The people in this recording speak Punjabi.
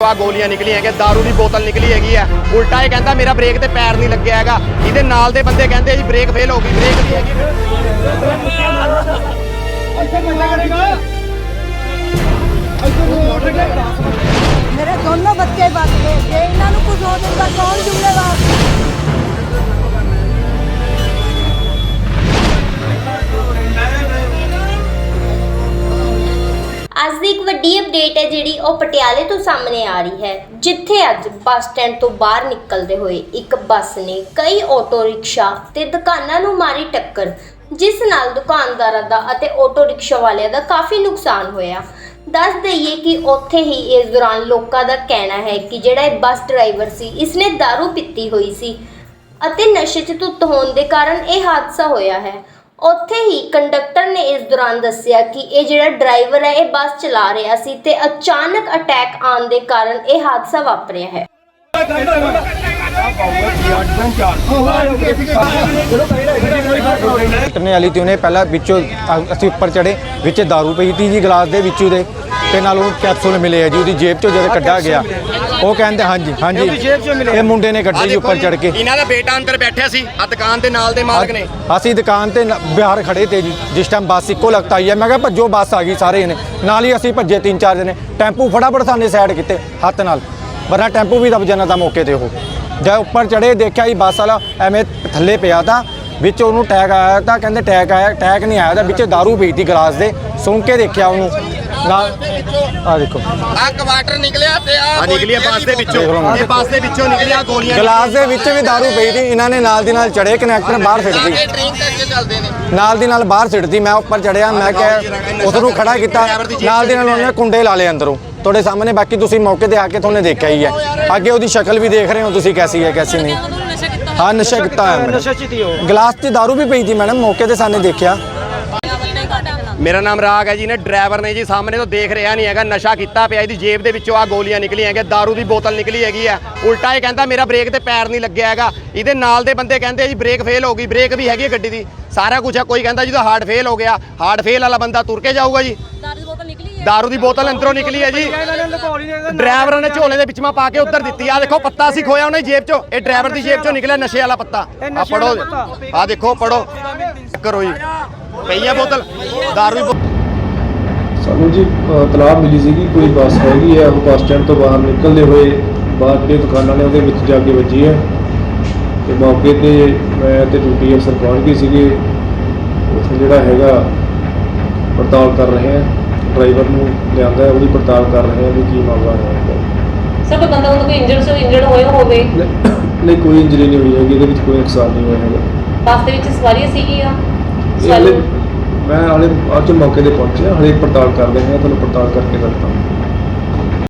ਆ ਗੋਲੀਆਂ ਨਿਕਲੀਆਂ ਕਿ दारू ਦੀ ਬੋਤਲ ਨਿਕਲੀ ਹੈਗੀ ਆ। ਉਲਟਾ ਇਹ ਕਹਿੰਦਾ ਮੇਰਾ ਬ੍ਰੇਕ ਤੇ ਪੈਰ ਨਹੀਂ ਲੱਗਿਆ ਹੈਗਾ। ਇਹਦੇ ਨਾਲ ਦੇ ਬੰਦੇ ਕਹਿੰਦੇ ਜੀ ਬ੍ਰੇਕ ਫੇਲ ਹੋ ਗਈ ਬ੍ਰੇਕ ਨਹੀਂ ਹੈਗੀ। ਮੇਰੇ ਦੋਨੋਂ ਬੱਚੇ ਬਚ ਗਏ। ਜੇ ਇਹਨਾਂ ਨੂੰ ਕੁਝ ਹੋ ਜਾਂਦਾ ਕੌਣ ਜ਼ਿੰਮੇਵਾਰ? ਦੀ ਇੱਕ ਵੱਡੀ ਅਪਡੇਟ ਹੈ ਜਿਹੜੀ ਉਹ ਪਟਿਆਲੇ ਤੋਂ ਸਾਹਮਣੇ ਆ ਰਹੀ ਹੈ, ਜਿੱਥੇ ਅੱਜ ਬੱਸ ਸਟੈਂਡ ਤੋਂ ਬਾਹਰ ਨਿਕਲਦੇ ਹੋਏ ਇੱਕ ਬੱਸ ਨੇ ਕਈ ਆਟੋ ਰਿਕਸ਼ਾ ਤੇ ਦੁਕਾਨਾਂ ਨੂੰ ਮਾਰੀ ਟੱਕਰ, ਜਿਸ ਨਾਲ ਦੁਕਾਨਦਾਰਾਂ ਦਾ ਅਤੇ ਆਟੋ ਰਿਕਸ਼ਾ ਵਾਲਿਆਂ ਦਾ ਕਾਫੀ ਨੁਕਸਾਨ ਹੋਇਆ। ਦੱਸ ਦਈਏ ਕਿ ਉੱਥੇ ਹੀ ਇਸ ਦੌਰਾਨ ਲੋਕਾਂ ਦਾ ਕਹਿਣਾ ਹੈ ਕਿ ਜਿਹੜਾ ਇਹ ਬੱਸ ਡਰਾਈਵਰ ਸੀ, ਇਸਨੇ दारू ਪੀਤੀ ਹੋਈ ਸੀ ਅਤੇ ਨਸ਼ੇ 'ਚ ਧੁੱਤ ਹੋਣ ਦੇ ਕਾਰਨ ਇਹ ਹਾਦਸਾ ਹੋਇਆ ਹੈ। ਉੱਥੇ ਹੀ ਕੰਡਕਟਰ ਨੇ ਇਸ ਦੌਰਾਨ ਦੱਸਿਆ ਕਿ ਇਹ ਜਿਹੜਾ ਡਰਾਈਵਰ ਹੈ, ਇਹ ਬੱਸ ਚਲਾ ਰਿਹਾ ਸੀ ਤੇ ਅਚਾਨਕ ਅਟੈਕ ਆਉਣ ਦੇ ਕਾਰਨ ਇਹ ਹਾਦਸਾ ਵਾਪਰਿਆ ਹੈ। ਕੱਟਣੇ ਵਾਲੀ ਤੀ ਉਹਨੇ ਪਹਿਲਾਂ ਵਿੱਚੋਂ ਅ- ਅਸੀਂ ਉੱਪਰ ਚੜੇ ਵਿੱਚ दारू ਪਈ ਤੀ ਜੀ ਗਲਾਸ ਦੇ ਵਿੱਚ ਉਹਦੇ ਤੇ ਨਾਲ ਉਹਨੂੰ ਕੈਪਸੂਲ ਮਿਲੇ ਆ ਜੀ, ਉਹਦੀ ਜੇਬ ਚੋਂ ਜਦੋਂ ਕੱਢਿਆ ਗਿਆ। ਉਹ ਕਹਿੰਦੇ ਹਾਂਜੀ ਹਾਂਜੀ। ਇਹ ਮੁੰਡੇ ਨੇ ਕੱਢੇ ਜੀ ਉੱਪਰ ਚੜ ਕੇ। ਇਹਨਾਂ ਦਾ ਬੇਟਾ ਅੰਦਰ ਬੈਠਿਆ ਸੀ ਆ ਦੁਕਾਨ ਦੇ ਨਾਲ ਦੇ ਮਾਲਕ ਨੇ। ਅਸੀਂ ਦੁਕਾਨ ਤੇ ਨ- ਬਾਹਰ ਖੜੇ ਤੇ ਜੀ ਜਿਸ ਟਾਈਮ ਬੱਸ ਇੱਕੋ ਲਗਤ ਆਈ ਹੈ ਮੈਂ ਕਿਹਾ ਭੱਜੋ ਬੱਸ ਆ ਗਈ ਸਾਰੇ ਨੇ ਨਾਲ ਹੀ ਅਸੀਂ ਭੱਜੇ ਤਿੰਨ ਚਾਰ ਜਣੇ। ਟੈਂਪੂ ਫਟਾਫਟ ਸਾਨੇ ਸਾਈਡ ਕੀਤੇ ਹੱਥ ਨਾਲ। ਵਰਨਾ ਟੈਂਪੂ ਵੀ ਦਬ ਜਾਣਾ ਤਾਂ ਮੌਕੇ ਤੇ ਉਹ। ਜਦ ਉੱਪਰ ਚੜੇ ਦੇਖਿਆ ਜੀ ਬੱਸ ਵਾਲਾ ਐਵੇਂ ਥੱਲੇ ਪਿਆ ਤਾਂ ਵਿੱਚ ਉਹਨੂੰ ਟੈਗ ਆਇਆ ਤਾਂ ਕਹਿੰਦੇ ਟੈਗ ਆਇਆ ਟੈਗ ਨਹੀਂ ਆਇਆ ਤਾਂ ਵਿੱਚ दारू ਪਈ ਤੀ ਗਲਾਸ ਦੇ। ਸੁਣ ਕੇ ਦੇਖਿਆ ਉਹਨੂੰ। ਆ ਦੇਖੋ ਆ ਕਵਾਟਰ ਨਿਕਲਿਆ ਤੇ ਆ ਆ ਨਿਕਲੀਆਂ ਬੱਸ ਦੇ ਵਿੱਚੋਂ ਦੇਖ ਲਓ। ਇਹ ਬੱਸ ਦੇ ਵਿੱਚੋਂ ਨਿਕਲੀਆਂ ਗੋਲੀਆਂ ਗਲਾਸ ਦੇ ਵਿੱਚ ਵੀ दारू ਪਈ ਤੀ ਇਹਨਾਂ ਨੇ ਨਾਲ ਦੀ ਨਾਲ ਚੜੇ ਕਨੈਕਟਰ ਬਾਹਰ ਸਿੱਟਦੀ ਇਹ ਡਰਿੰਕ ਕਰਕੇ ਚੱਲਦੇ ਨੇ ਨਾਲ ਦੀ ਨਾਲ ਬਾਹਰ ਸਿੱਟਦੀ ਮੈਂ ਉੱਪਰ ਚੜਿਆ ਮੈਂ ਕਿਹਾ ਉਸ ਨੂੰ ਖੜਾ ਕੀਤਾ ਨਾਲ ਦੀ ਨਾਲ ਉਹਨੇ ਕੁੰਡੇ ਲਾ ਲਏ ਅੰਦਰੋਂ ਤੁਹਾਡੇ ਸਾਹਮਣੇ ਬਾਕੀ ਤੁਸੀਂ ਮੌਕੇ ਤੇ ਆ ਕੇ ਤੁਹਾਨੂੰ ਦੇਖਿਆ ਹੀ ਹੈ ਅੱਗੇ ਉਹਦੀ ਸ਼ਕਲ ਵੀ ਦੇਖ ਰਹੇ ਹੋ ਤੁਸੀਂ ਕੈਸੀ ਹੈ ਕੈਸੀ ਨਹੀਂ ਹਾਂ ਨਸ਼ਾ ਕੀਤਾ ਹੈ ਨਸ਼ਾ ਚੀਤੀ ਹੋ ਗਲਾਸ 'ਚ दारू ਵੀ ਪਈ ਸੀ ਮੈਡਮ ਮੌਕੇ ਤੇ ਸਾਨੇ ਦੇਖਿਆ ਮੇਰਾ ਨਾਮ ਰਾਗ ਹੈ ਜੀ ਨੇ ਡਰਾਈਵਰ ਨੇ ਜੀ ਸਾਹਮਣੇ ਤੋਂ ਦੇਖ ਰਿਹਾ ਨਹੀਂ ਹੈਗਾ ਨਸ਼ਾ ਕੀਤਾ ਪਿਆ ਇਹਦੀ ਜੇਬ ਦੇ ਵਿੱਚੋਂ ਆ ਗੋਲੀਆਂ ਨਿਕਲੀਆਂ ਹੈਗੀਆਂ दारू ਦੀ ਬੋਤਲ ਨਿਕਲੀ ਹੈਗੀ ਆ। ਉਲਟਾ ਇਹ ਕਹਿੰਦਾ ਮੇਰਾ ਬ੍ਰੇਕ ਤੇ ਪੈਰ ਨਹੀਂ ਲੱਗਿਆ ਹੈਗਾ। ਇਹਦੇ ਨਾਲ ਦੇ ਬੰਦੇ ਕਹਿੰਦੇ ਜੀ ਬ੍ਰੇਕ ਫੇਲ ਹੋ ਗਈ ਬ੍ਰੇਕ ਵੀ ਹੈਗੀ ਹੈ ਗੱਡੀ ਦੀ। ਸਾਰਾ ਕੁਝ ਹੈ ਕੋਈ ਕਹਿੰਦਾ ਜੀ ਤਾਂ ਹਾਰਡ ਫੇਲ ਹੋ ਗਿਆ। ਹਾਰਡ ਫੇਲ ਵਾਲਾ ਬੰਦਾ ਤੁਰ ਕੇ ਜਾਊਗਾ ਜੀ। ਦਾਰੂ ਦੀ ਬੋਤਲ ਅੰਦਰੋਂ ਨਿਕਲੀ ਹੈ ਜੀ। ਡਰਾਈਵਰ ਨੇ ਝੋਲੇ ਦੇ ਵਿੱਚ ਮਾ ਪਾ ਕੇ ਉੱਧਰ ਦਿੱਤੀ। ਆ ਦੇਖੋ ਪੱਤਾ ਸੀ ਖੋਇਆ ਉਹਨੇ ਜੇਬ ਚੋਂ। ਇਹ ਡਰਾਈਵਰ ਦੀ ਜੇਬ ਚੋਂ ਨਿਕਲਿਆ ਨਸ਼ੇ ਵਾਲਾ ਪੱਤਾ। ਆ ਪੜੋ ਆ ਦੇਖੋ ਪੜੋ ਕਰੋ ਜੀ। ਪਈ ਆ ਬੋਤਲ? ਦਾਰੂ ਦੀ ਬੋ- ਸਾਨੂੰ ਜੀ ਤਲਾਬ ਮਿਲੀ ਸੀਗੀ ਕੋਈ ਬੱਸ ਹੈਗੀ ਹੈ ਉਹ ਬੱਸ ਸਟੈਂਡ ਤੋਂ ਬਾਹਰ ਨਿਕਲਦੇ ਹੋਏ ਬਾਹਰ ਜਿਹੜੀਆਂ ਦੁਕਾਨਾਂ ਨੇ ਉਹਦੇ ਵਿੱਚ ਜਾ ਕੇ ਵੱਜੀ ਹੈ ਤੇ ਮੌਕੇ ਤੇ ਮੈਂ ਤੇ ਡਿਊਟੀ ਅਫਸਰ ਪਹੁੰਚ ਗਏ ਸੀਗੇ। ਉੱਥੇ ਜਿਹੜਾ ਹੈਗਾ ਪੜਤਾਲ ਕਰ ਰਹੇ ਹਾਂ ਡਰਾਈਵਰ ਨੂੰ ਲਿਆਂਦਾ ਹੈ, ਉਹਦੀ ਪੜਤਾਲ ਕਰ ਰਹੇ ਹਾਂ ਵੀ ਕੀ ਮਾਮਲਾ ਹੈ। ਸਰ ਕੋਈ ਬੰਦਾ ਉਹਨੂੰ ਕੋਈ ਇੰਜਰਡ ਸੋ ਇੰਜਰਡ ਹੋਇਆ ਹੋਵੇ? ਨਹੀਂ ਕੋਈ ਇੰਜਰੀ ਨਹੀਂ ਹੋਈ ਹੈਗੀ ਇਹਦੇ ਵਿੱਚ ਕੋਈ ਨੁਕਸਾਨ ਨਹੀਂ ਹੋਇਆ ਹੈਗਾ। ਬੱਸ ਦੇ ਵਿੱਚ ਸਵਾਰੀਆਂ ਸੀਗੀਆਂ? ਇਹ ਸਵਾਰੀ ਮੈਂ ਹਾਲੇ ਅੱਜ ਮੌਕੇ ਤੇ ਪਹੁੰਚਿਆ, ਹਾਲੇ ਪੜਤਾਲ ਕਰ ਰਹੇ ਹਾਂ, ਤੁਹਾਨੂੰ ਪੜਤਾਲ ਕਰਕੇ ਦੱਸਦਾ